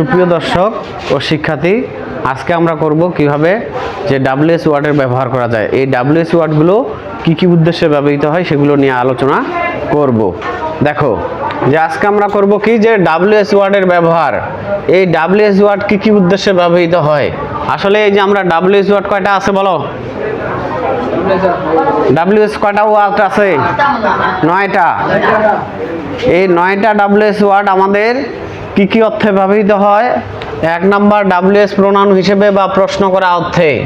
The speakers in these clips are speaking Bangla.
সুপ্রিয় দর্শক ও শিক্ষার্থী আজকে আমরা করব কীভাবে যে ডাব্লিউএস ওয়ার্ডের ব্যবহার করা যায়। এই ডাব্লিউএস ওয়ার্ডগুলো কী কী উদ্দেশ্যে ব্যবহৃত হয় সেগুলো নিয়ে আলোচনা করব। দেখো যে আজকে আমরা করব কি যে ডাব্লিউএস ওয়ার্ডের ব্যবহার। এই ডাব্লিউএস ওয়ার্ড কী কী উদ্দেশ্যে ব্যবহৃত হয়? আসলে এই যে আমরা ডাব্লিউএস ওয়ার্ড কয়টা আছে বলো? ডাব্লিউএস কয়টা ওয়ার্ড আছে? নয়টা। এই নয়টা ডাব্লিউএস ওয়ার্ড আমাদের কি কি অর্থে ব্যবহৃত হয়? এক নাম্বার ডাব্লিউএস প্রোনাউন হিসেবে বা প্রশ্ন করা অর্থে।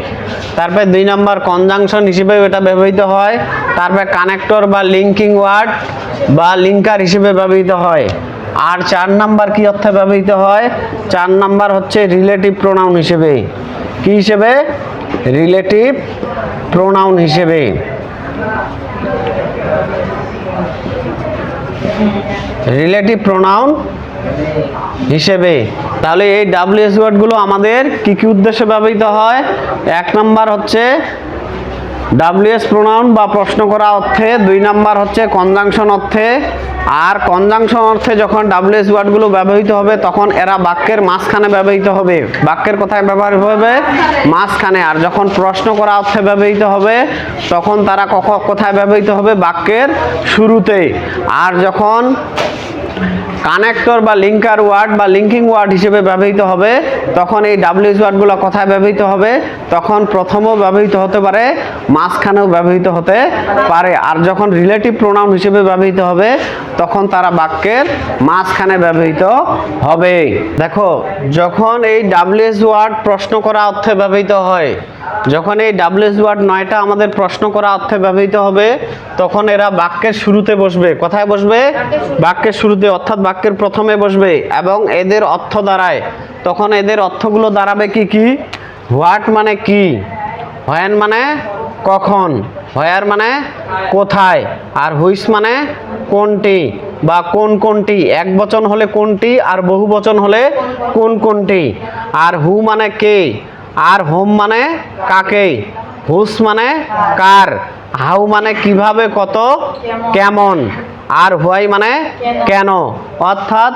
তারপরে দুই নাম্বার কনজাংশন হিসেবে এটা ব্যবহৃত হয়। তারপরে কানেক্টর বা লিঙ্কিং ওয়ার্ড বা লিঙ্কার হিসেবে ব্যবহৃত হয়। আর চার নাম্বার কি অর্থে ব্যবহৃত হয়? চার নাম্বার হচ্ছে রিলেটিভ প্রোনাউন হিসেবে। কি হিসেবে? রিলেটিভ প্রোনাউন হিসেবে। রিলেটিভ প্রোনাউন হিসেবে। তাহলে এই ডাব্লিউএস ওয়ার্ডগুলো আমাদের কি কি উদ্দেশ্যে ব্যবহৃত হয়? এক নাম্বার হচ্ছে ডাব্লিউএস প্রোনাউন বা প্রশ্ন করা অর্থে, দুই নাম্বার হচ্ছে কনজাংশন অর্থে আর কনজাংশন অর্থে যখন ডাব্লিউ ডাব্লিউএস ওয়ার্ডগুলো ব্যবহৃত হবে, তখন এরা বাক্যের মাঝখানে ব্যবহৃত হবে। বাক্যের কোথায় ব্যবহার হবে? মাঝখানে। আর যখন প্রশ্ন করা অর্থে ব্যবহৃত হবে, তখন তারা কোথায় ব্যবহৃত হবে? বাক্যের শুরুতে আর যখন কানেক্টর বা লিঙ্কার ওয়ার্ড বা লিঙ্কিং ওয়ার্ড হিসেবে ব্যবহৃত হবে। তখন এই ডাব্লিউএস ওয়ার্ডগুলো কোথায় ব্যবহৃত হবে? তখন প্রথমও ব্যবহৃত হতে পারে, মাঝখানেও ব্যবহৃত হতে পারে। আর যখন রিলেটিভ প্রোনাউন হিসেবে ব্যবহৃত হবে, তখন তারা বাক্যের মাঝখানে ব্যবহৃত হবে। দেখো, যখন এই ডাব্লিউএস ওয়ার্ড প্রশ্ন করা অর্থে ব্যবহৃত হয়, যখন এই ডাব্লিউএস ওয়ার্ড নয়টা আমাদের প্রশ্ন করা অর্থে ব্যবহৃত হবে তখন এরা বাক্যের শুরুতে বসবে। কোথায় বসবে? বাক্যের শুরুতে, অর্থাৎ বাক্যের প্রথমে বসবে এবং এদের অর্থ দাঁড়ায়। তখন এদের অর্থগুলো দাঁড়াবে কি কি? হোয়াট মানে কি? হোয়েন মানে কখন? হোয়ার মানে কোথায়? আর হুইস মানে কোনটি? বা কোন কোনটি? এক বচন হলে কোনটি? আর বহু বচন হলে কোন কোনটি? আর হু মানে কে? আর হোম মানে কাকে? হুস মানে কার? হাউ মানে কীভাবে কত? কেমন? আর হোয়াই মানে কেন? অর্থাৎ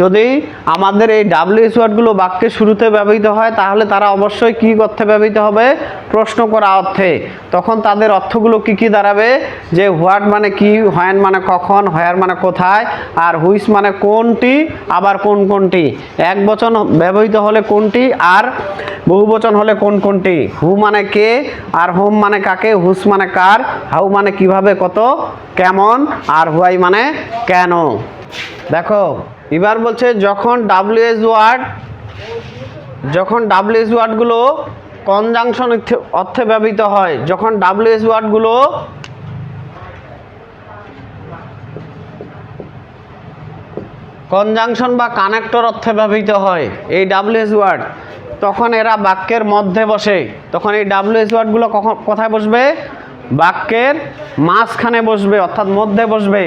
যদি আমাদের এই ডাব্লিউএস ওয়ার্ডগুলো বাক্যের শুরুতে ব্যবহৃত হয়, তাহলে তারা অবশ্যই কী অর্থে ব্যবহৃত হবে? প্রশ্ন করা অর্থে। তখন তাদের অর্থগুলো কি কি দাঁড়াবে? যে হোয়াট মানে কি হোয়েন মানে কখন হোয়ার মানে কোথায়, আর হুইস মানে কোনটি, আবার কোন কোনটি। এক বচন ব্যবহৃত হলে কোনটি, আর বহু বচন হলে কোন কোনটি? হু মানে কে, আর হোম মানে কাকে হুস মানে কার হাউ মানে কীভাবে, কত, কেমন, আর হুয়াই মানে কেন। দেখো এবার বলছে যখন ডাব্লিউএস ওয়ার্ড যখন ডাব্লিউএস ওয়ার্ডগুলো কনজাংশন অর্থে ব্যবহৃত হয়, যখন ডাব্লিউএস ওয়ার্ডগুলো কনজাংশন বা কানেক্টর অর্থে ব্যবহৃত হয়, এই ডাব্লিউএস ওয়ার্ড তখন এরা বাক্যের মধ্যে বসে। তখন এই ডাব্লিউএস ওয়ার্ডগুলো কখন কোথায় বসবে? বাক্যের মাঝখানে বসবে, অর্থাৎ মধ্যে বসবে।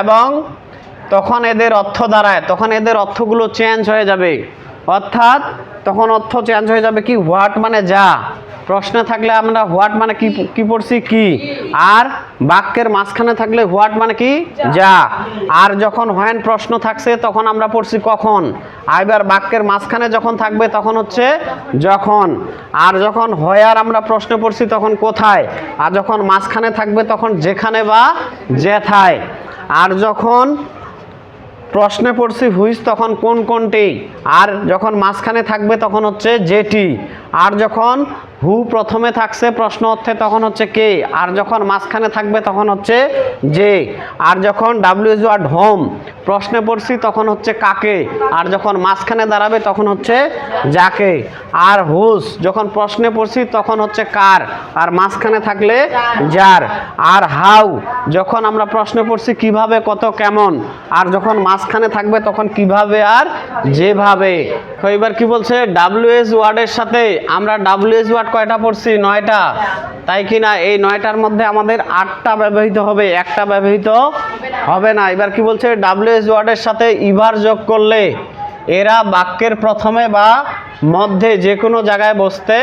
এবং তখন এদের অর্থ দাঁড়ায় তখন এদের অর্থগুলো চেঞ্জ হয়ে যাবে। অর্থাৎ তখন অর্থ চেঞ্জ হয়ে যাবে কি? হোয়াট মানে যা। প্রশ্নে থাকলে আমরা হোয়াট মানে কি কি পড়ছি? কি? আর বাক্যের মাঝখানে থাকলে হোয়াট মানে কি? যা। আর যখন হোয়েন প্রশ্ন থাকছে তখন আমরা পড়ছি কখন? আইবার বাক্যের মাঝখানে যখন থাকবে তখন হচ্ছে যখন। আর যখন হয়ার আমরা প্রশ্ন পড়ছি তখন কোথায়? আর যখন মাঝখানে থাকবে তখন যেখানে বা যেথায়। আর যখন প্রশ্নে পড়ছি হুইস তখন কোন কোনটি? আর যখন মাঝখানে থাকবে তখন হচ্ছে যেটি আর যখন হু প্রথমে থাকছে প্রশ্ন অর্থে, তখন হচ্ছে কে? আর যখন মাঝখানে থাকবে, তখন হচ্ছে যে আর যখন ডাব্লিউ ডাব্লিউএস ওয়ার্ড হোম, প্রশ্নে পড়ছি, তখন হচ্ছে কাকে? আর যখন মাঝখানে দাঁড়াবে, তখন হচ্ছে যাকে। আর হুস, যখন প্রশ্নে পড়ছি, তখন হচ্ছে কার? আর মাঝখানে থাকলে যার। আর হাউ, যখন আমরা প্রশ্নে পড়ছি, কীভাবে, কত, কেমন? আর যখন মাঝখানে থাকবে, তখন কীভাবে আর যেভাবে? এবার কি বলছে? ডাব্লিউ ডাব্লিউএস ওয়ার্ডের সাথে আমরা ডাব্লিউএস ওয়ার্ড কয়টা পড়ছি? নয়টা। তাই কি না এই নয়টার মধ্যে আমাদের আটটা ব্যবহৃত হবে, একটা ব্যবহৃত হবে না। এবার কি বলছে? ডাব্লিউএস ওয়ার্ডের সাথে ইভার যোগ করলে এরা বাক্যের প্রথমে বা মধ্যে যে কোনো জায়গায় বসতে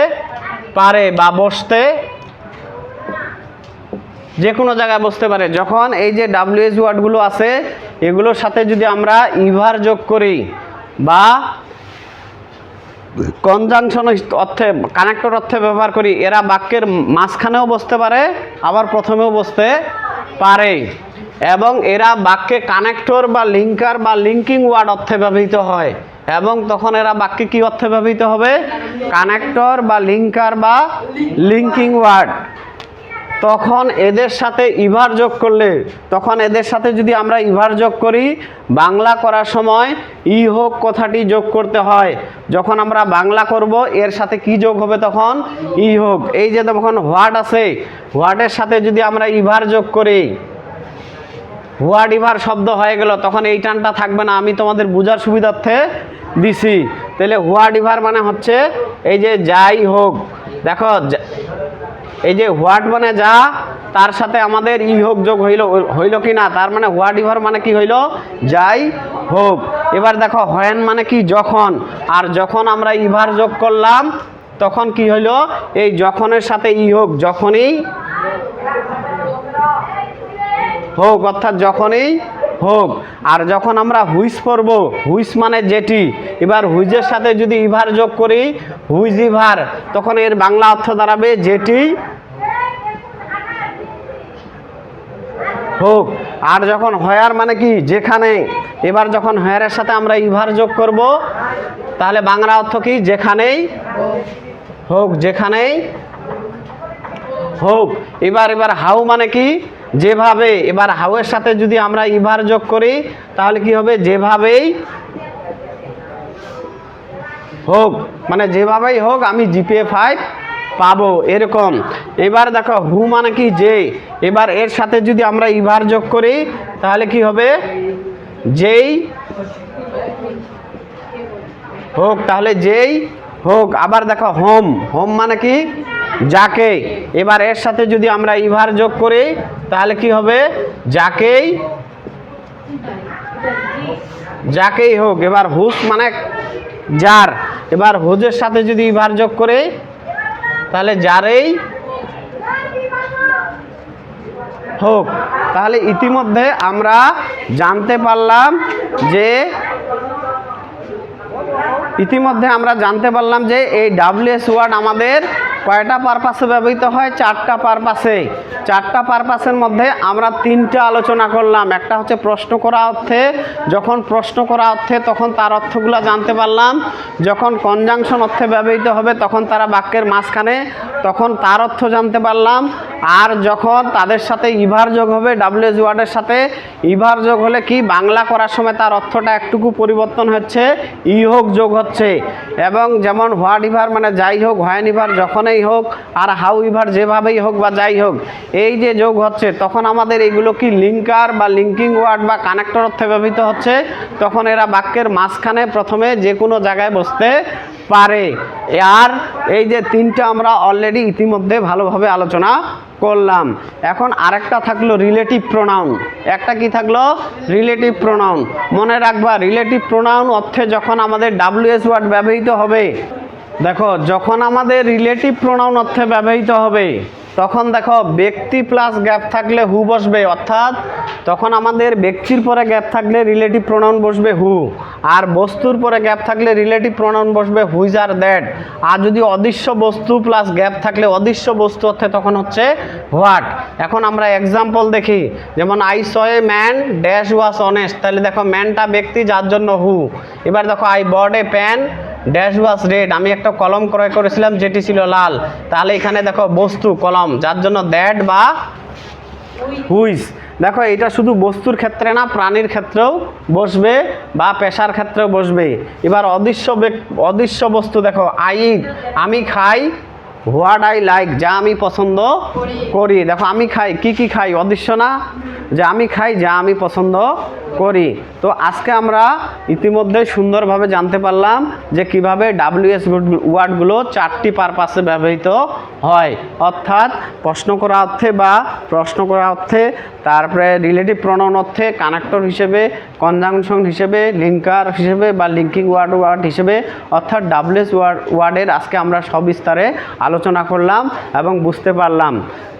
পারে বা বসতে যে কোনো জায়গায় বসতে পারে। যখন এই যে ডাব্লিউএস ওয়ার্ডগুলো আছে, এগুলোর সাথে যদি আমরা ইভার যোগ করি বা কনজাংশন অর্থে কানেক্টর অর্থে ব্যবহার করি, এরা বাক্যের মাঝখানেও বসতে পারে, আবার প্রথমেও বসতে পারে। এবং এরা বাক্যে কানেক্টর বা লিঙ্কার বা লিঙ্কিং ওয়ার্ড অর্থে ব্যবহৃত হয়। এবং তখন এরা বাক্যে কি অর্থে ব্যবহৃত হবে? কানেক্টর বা লিঙ্কার বা লিঙ্কিং ওয়ার্ড তখন এদের সাথে ইভার যোগ করলে, তখন এদের সাথে যদি আমরা ইভার যোগ করি, বাংলা করার সময় ই হোক কথাটি যোগ করতে হয়। যখন আমরা বাংলা করব, এর সাথে কি যোগ হবে তখন? ই হোক। এই যে তখন হোয়াট আছে, হোয়াটের সাথে যদি আমরা ইভার যোগ করি, হোয়াট ইভার শব্দ হয়ে গেল, তখন এই টানটা থাকবে না, আমি তোমাদের বোঝার সুবিধার্থে দিছি। তাহলে হোয়াট ইভার মানে হচ্ছে, এই যে যাই হোক, দেখো এই যে হোয়াট মানে যা, তার সাথে আমাদের ই হোক যোগ হইল হইল কি না, তার মানে হোয়াট ইভার মানে কি হইল? যাই হোক, এবার দেখো হয়েন মানে কি যখন, আর যখন আমরা ইভার যোগ করলাম, তখন কি হইল? এই যখনের সাথে ই হোক, যখনই হোক, অর্থাৎ যখনই হোক, আর যখন আমরা হুইস পরব হুইস মানে যেটি, এবার হুইজের সাথে যদি ইভার যোগ করি, হুইজ ইভার, তখন এর বাংলা অর্থ দাঁড়াবে যেটি হোক। আর যখন হয়ার মানে কি? যেখানে এবার যখন হয়ারের সাথে আমরা ইভার যোগ করব, তাহলে বাংলা অর্থ কি? যেখানেই হোক যেখানেই হোক। এবার এবার হাউ মানে কি? যেভাবে এবার হাউয়ের সাথে যদি আমরা ইভার যোগ করি, তাহলে কি হবে? যেভাবেই হোক। মানে যেভাবেই হোক, আমি জিপিএ ফাইভ পাবো, এরকম। এবার দেখো, হু মানে কি, যে। এবার এর সাথে যদি আমরা ইভার যোগ করি, তাহলে কি হবে? যেই হোক, তাহলে যেই হোক। আবার দেখো, হোম। হোম মানে কি? যাকে। এবার এর সাথে যদি আমরা ইভার যোগ করি, তাহলে কি হবে? যাকেই যাকেই হোক। এবার হুস মানে যার। এবার হুজের সাথে যদি ইভার যোগ করে তাহলে যারেই হোক, তাহলে ইতিমধ্যে আমরা জানতে পারলাম যে, ইতিমধ্যে আমরা জানতে পারলাম যে এই ডাব্লিউএস ওয়ার্ড আমাদের কয়টা পারপাসে ব্যবহৃত হয়? চারটা পারপাসে চারটা পারপাসের মধ্যে আমরা তিনটা আলোচনা করলাম। একটা হচ্ছে প্রশ্ন করা অর্থে। যখন প্রশ্ন করা অর্থে, তখন তার অর্থগুলো জানতে পারলাম। যখন কনজাংশন অর্থে ব্যবহৃত হবে, তখন তারা বাক্যের মাঝখানে তখন তার অর্থ জানতে পারলাম, আর যখন তাদের সাথে ইভার যোগ হবে ডাব্লিউএস ওয়ার্ডের সাথে, ইভার যোগ হলে কি? বাংলা করার সময় তার অর্থটা একটুকু পরিবর্তন হচ্ছে, ই হোক, যোগ হচ্ছে। এবং যেমন হোয়াট ইভার মানে যাই হোক, হোয়ান ইভার যখনই হোক, আর হাউ ইভার যেভাবেই হোক বা যাই হোক, এই যে যোগ হচ্ছে, তখন আমাদের এইগুলো কি লিঙ্কার বা লিঙ্কিং ওয়ার্ড বা কানেক্টর অর্থে ব্যবহৃত হচ্ছে? তখন এরা বাক্যের মাঝখানে প্রথমে যে কোনো জায়গায় বসতে পারে। আর এই যে তিনটা আমরা অলরেডি ইতিমধ্যে ভালোভাবে আলোচনা করলাম। এখন আরেকটা থাকল রিলেটিভ প্রোনাউন একটা কি থাকল? রিলেটিভ প্রোনাউন মনে রাখবা রিলেটিভ প্রোনাউন অর্থে যখন আমাদের ডাব্লিউএস ওয়ার্ড ব্যবহৃত হবে, দেখো, যখন আমাদের রিলেটিভ প্রোনাউন অর্থে ব্যবহৃত হবে তখন দেখো ব্যক্তি প্লাস গ্যাপ থাকলে হু বসবে, অর্থাৎ তখন আমাদের ব্যক্তির পরে গ্যাপ থাকলে রিলেটিভ প্রোনাউন বসবে হু আর বস্তুর পরে গ্যাপ থাকলে রিলেটিভ প্রোনাউন বসবে হুইজ আর দ্যাট আর যদি অদৃশ্য বস্তু প্লাস গ্যাপ থাকলে অদৃশ্য বস্তু অর্থে তখন হচ্ছে হোয়াট এখন আমরা এক্সাম্পল দেখি, যেমন I saw a man dash was honest তাহলে দেখো ম্যানটা ব্যক্তি যার জন্য হু এবার দেখো I bought a pen dash was red আমি একটা কলম ক্রয় করেছিলাম, যেটি ছিল লাল। তাহলে এখানে দেখো বস্তু, কলম, যার জন্য দ্যাট বা হুইস। দেখো, এটা শুধু বস্তুর ক্ষেত্রে না, প্রাণীর ক্ষেত্রেও বসবে বা পেশার ক্ষেত্রেও বসবে এবার অদৃশ্য অদৃশ্য বস্তু দেখো আই আমি খাই হোয়াট আই লাইক যা আমি পছন্দ করি। দেখো, আমি খাই, কি কি খাই? অদৃশ্য না? যে আমি খাই, যা আমি পছন্দ করি। তো আজকে আমরা ইতিমধ্যে সুন্দরভাবে জানতে পারলাম যে কীভাবে ডাব্লিউএস ওয়ার্ডগুলো চারটি পারপাসে ব্যবহৃত হয়। অর্থাৎ প্রশ্ন করা অর্থে বা প্রশ্ন করা অর্থে, তারপরে রিলেটিভ প্রণয়ন অর্থে কানেক্টর হিসেবে কনজাংশন হিসেবে লিঙ্কার হিসেবে বা লিঙ্কিং ওয়ার্ড ওয়ার্ড হিসেবে। অর্থাৎ ডাব্লিউএস ওয়ার্ড ওয়ার্ডের আজকে আমরা সবিস্তারে আলোচনা করলাম এবং বুঝতে পারলাম।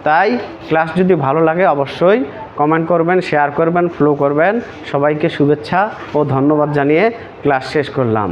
তাই ক্লাস যদি ভালো লাগে অবশ্যই কমেন্ট করবেন শেয়ার করবেন ফ্লো করবেন। সবাইকে শুভেচ্ছা ও ধন্যবাদ জানিয়ে ক্লাস শেষ করলাম।